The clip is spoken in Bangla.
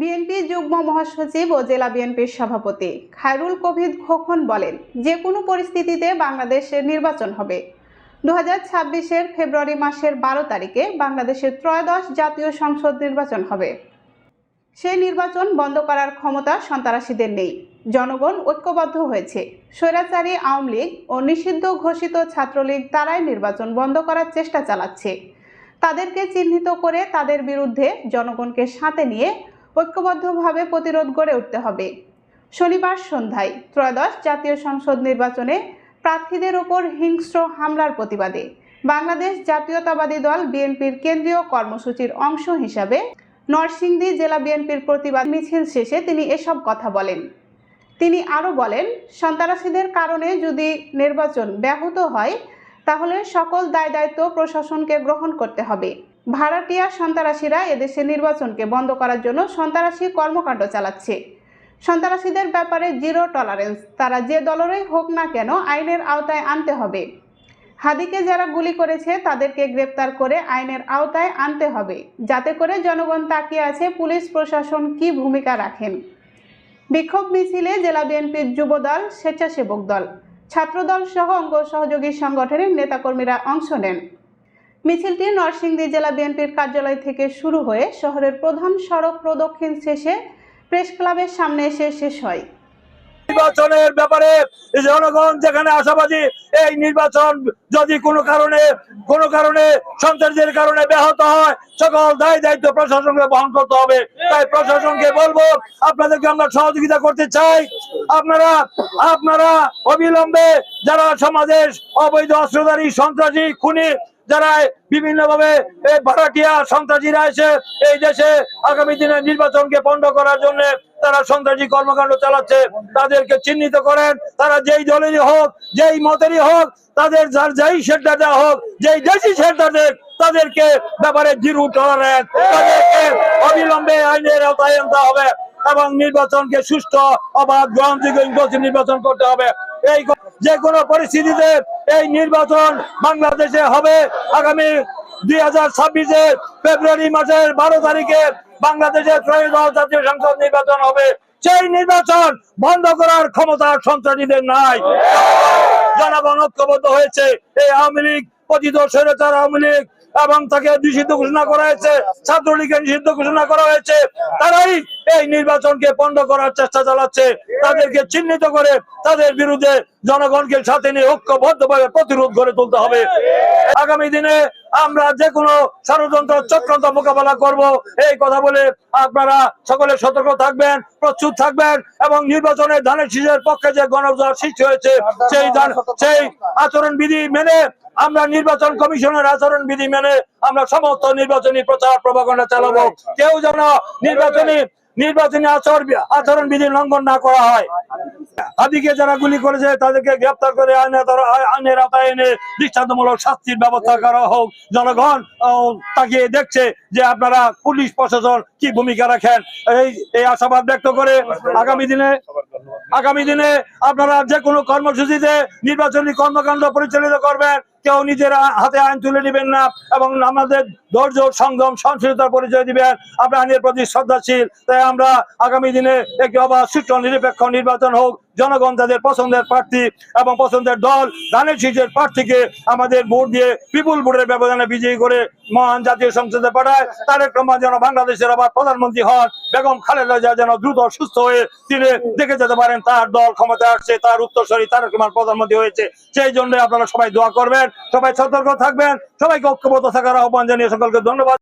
বিএনপি যুগ্ম মহাসচিব ও জেলা বিএনপির সভাপতি খায়রুল কবির খোকন বলেন, যে কোনো পরিস্থিতিতে বাংলাদেশের নির্বাচন হবে। দু হাজার ছাব্বিশের ফেব্রুয়ারি মাসের বারো তারিখে বাংলাদেশের ত্রয়োদশ জাতীয় সংসদ নির্বাচন হবে। সেই নির্বাচন বন্ধ করার ক্ষমতা সন্ত্রাসীদের নেই। জনগণ ঐক্যবদ্ধ হয়েছে। স্বৈরাচারী আওয়ামী লীগ ও নিষিদ্ধ ঘোষিত ছাত্রলীগ তারাই নির্বাচন বন্ধ করার চেষ্টা চালাচ্ছে। তাদেরকে চিহ্নিত করে তাদের বিরুদ্ধে জনগণকে সাথে নিয়ে ঐক্যবদ্ধভাবে প্রতিরোধ গড়ে উঠতে হবে। শনিবার সন্ধ্যায় ত্রয়োদশ জাতীয় সংসদ নির্বাচনে প্রার্থীদের ওপর হিংস্র হামলার প্রতিবাদে বাংলাদেশ জাতীয়তাবাদী দল বিএনপির কেন্দ্রীয় কর্মসূচির অংশ হিসাবে নরসিংদী জেলা বিএনপির প্রতিবাদ মিছিল শেষে তিনি এসব কথা বলেন। তিনি আরও বলেন, সন্ত্রাসীদের কারণে যদি নির্বাচন ব্যাহত হয়, তাহলে সকল দায় দায়িত্ব প্রশাসনকে গ্রহণ করতে হবে। ভাড়াটিয়া সন্ত্রাসীরা এদেশে নির্বাচনকে বন্ধ করার জন্য সন্ত্রাসী কর্মকাণ্ড চালাচ্ছে। সন্ত্রাসীদের ব্যাপারে জিরো টলারেন্স, তারা যে দলেরই হোক না কেন আইনের আওতায় আনতে হবে। হাদিকে যারা গুলি করেছে, তাদেরকে গ্রেপ্তার করে আইনের আওতায় আনতে হবে। যাতে করে জনগণ তাকিয়ে আছে পুলিশ প্রশাসন কি ভূমিকা রাখেন। বিক্ষোভ মিছিলে জেলা বিএনপির যুবদল, স্বেচ্ছাসেবক দল, ছাত্রদল সহ অঙ্গ সহযোগী সংগঠনের নেতাকর্মীরা অংশ নেন। মিছিলটি নরসিংদী জেলা বিএনপির কার্যালয় থেকে শুরু হয়ে শহরের প্রধান সড়ক প্রদক্ষিণ শেষে প্রেস ক্লাবের সামনে এসে শেষ হয়। নির্বাচনের ব্যাপারে জনগণ যেখানে আশাবাদী, এই নির্বাচন যদি কোনো কারণে কোনো কারণে সন্ত্রাসের কারণে ব্যাহত হয়, সকল দায় দায়িত্ব প্রশাসনকে বহন করতে হবে। তাই প্রশাসনকে বলব, আপনাদেরকে আমরা সহযোগিতা করতে চাই। আপনারা আপনারা অবিলম্বে যারা সমাজের অবৈধ অস্ত্রধারী, সন্ত্রাসী, খুনি, যারা বিভিন্ন ভাবে ভাড়াটিয়া সন্ত্রাসীরা এসে এই দেশে আগামী দিনে নির্বাচনকে পণ্ড করার জন্য তারা সন্ত্রাসী কর্মকাণ্ড চালাচ্ছে, তাদেরকে চিহ্নিত করেন, তারা যেই দলেরই হোক, যেই মতেরই হোক, তাদের যার যেই সেন্টার দেওয়া হোক, যেই দেশি সেন্টার দেখ তাদেরকে ব্যাপারে জিরো টলারেন্স তাদেরকে অবিলম্বে আইনের আওতায় আনতে হবে এবং নির্বাচনকে সুষ্ঠু, অবাধ, গ্রহণযোগ্য নির্বাচন করতে হবে। এই যে কোনো পরিস্থিতিতে এই নির্বাচন বাংলাদেশে হবে। আগামী দুই হাজার ছাব্বিশে ফেব্রুয়ারি মাসের বারো তারিখে বাংলাদেশের ত্রয়োদশ জাতীয় সংসদ নির্বাচন হবে। সেই নির্বাচন বন্ধ করার ক্ষমতা সন্ত্রাসীদের নাই। জনগণ ঐক্যবদ্ধ হয়েছে। এই আওয়ামী লীগ, পতিত স্বৈরাচার আওয়ামী লীগ এবং তাকে নিষিদ্ধ ঘোষণা করা হয়েছে ছাত্রলীগের নিষিদ্ধ ঘোষণা করা হয়েছে। তারাই এই নির্বাচনকে পণ্ড করার চেষ্টা চালাচ্ছে। তাদেরকে চিহ্নিত করে তাদের বিরুদ্ধে জনগণকে সাথে নিয়ে ঐক্যবদ্ধভাবে প্রতিরোধ গড়ে তুলতে হবে। আগামী দিনে আমরা যে কোনো ষড়যন্ত্র চক্রান্ত মোকাবেলা করব। এই কথা বলে আপনারা সকলে সতর্ক থাকবেন প্রস্তুত থাকবেন এবং নির্বাচনের ধানের শীষের পক্ষে যে গণজোয়ার সৃষ্টি হয়েছে সেই ধান- সেই আচরণ বিধি মেনে আমরা নির্বাচন কমিশনের আচরণ বিধি মেনে আমরা সমস্ত নির্বাচনী প্রচার প্রভাগণ্ডা চালাবো। কেউ যেন নির্বাচনী নির্বাচনী আচরণ আচরণ বিধি লঙ্ঘন না করা হয়। হাদিকে যারা গুলি করেছে, তাদেরকে গ্রেপ্তার করে আইনের আওতা- আইনের আওতায় এনে দৃষ্টান্তমূলক শাস্তির ব্যবস্থা করা হোক। জনগণ তাকিয়ে দেখছে যে আপনারা পুলিশ প্রশাসন কি ভূমিকা রাখেন। এই এই আশাবাদ ব্যক্ত করে আগামী দিনে আগামী দিনে আপনারা যে কোনো কর্মসূচিতে নির্বাচনী কর্মকাণ্ড পরিচালিত করবেন। কেউ নিজের হাতে আইন তুলে নেবেন না এবং আমাদের ধৈর্য সংযম সহনশীলতার পরিচয় দিবেন। আমরা আইনের প্রতি শ্রদ্ধাশীল। তাই আমরা আগামী দিনে একটি অবাধ, সুষ্ঠু, নিরপেক্ষ নির্বাচন হোক। জনগণ তাদের পছন্দের প্রার্থী এবং পছন্দের দল ধানের শীষের প্রার্থীকে আমাদের ভোট দিয়ে বিপুল ভোটের ব্যবধানে বিজয়ী করে মহান জাতীয় সংসদে পাঠায়। তারেক রহমান যেন বাংলাদেশের আবার প্রধানমন্ত্রী হন, বেগম খালেদা জিয়া যেন দ্রুত সুস্থ হয়ে তিনি দেখে যেতে পারেন তার দল ক্ষমতায় আসছে, তার উত্তরসরী তারেক রহমান প্রধানমন্ত্রী হয়েছে। সেই জন্য আপনারা সবাই দোয়া করবেন, সবাই সতর্ক থাকবেন, সবাইকে ঐক্যবদ্ধ থাকার আহ্বান জানিয়ে সকলকে ধন্যবাদ।